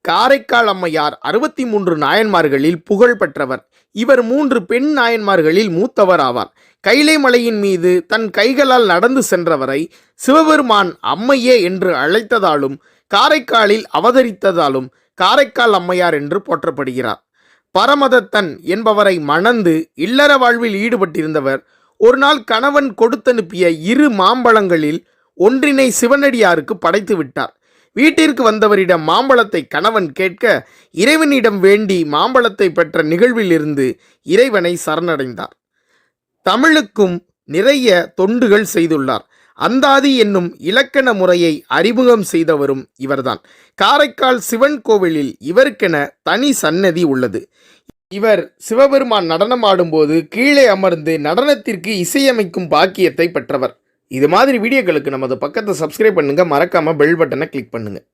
காரைக்கால் அம்மையார் அறுபத்தி மூன்று நாயன்மார்களில் புகழ் பெற்றவர். இவர் மூன்று பெண் நாயன்மார்களில் மூத்தவர் ஆவார். கைலை மலையின் மீது தன் கைகளால் நடந்து சென்றவரை சிவபெருமான் அம்மையே என்று அழைத்ததாலும் காரைக்காலில் அவதரித்ததாலும் காரைக்கால் அம்மையார் என்று போற்றப்படுகிறார். பரமதத்தன் என்பவரை மணந்து இல்லற வாழ்வில் ஈடுபட்டிருந்தவர் ஒரு நாள் கணவன் கொடுத்தனுப்பிய இரு மாம்பழங்களில் ஒன்றினை சிவனடியாருக்கு படைத்து விட்டார் வீட்டிற்கு வந்தவரிடம் மாம்பழத்தை கணவன் கேட்க இறைவனிடம் வேண்டி மாம்பழத்தை பெற்ற நிகழ்விலிருந்து இறைவனை சரணடைந்தார். தமிழுக்கும் நிறைய தொண்டுகள் செய்துள்ளார். அந்தாதி என்னும் இலக்கண முறையை அறிமுகம் செய்தவரும் இவர்தான். காரைக்கால் சிவன் கோவிலில் இவருக்கென தனி சன்னதி உள்ளது. இவர் சிவபெருமான் நடனமாடும்போது கீழே அமர்ந்து நடனத்திற்கு இசையமைக்கும் பாக்கியத்தை பெற்றவர். இது மாதிரி வீடியோக்களுக்கு நமது பக்கத்தை சப்ஸ்கிரைப் பண்ணுங்கள் மறக்காமல் பெல் பட்டனை கிளிக் பண்ணுங்கள்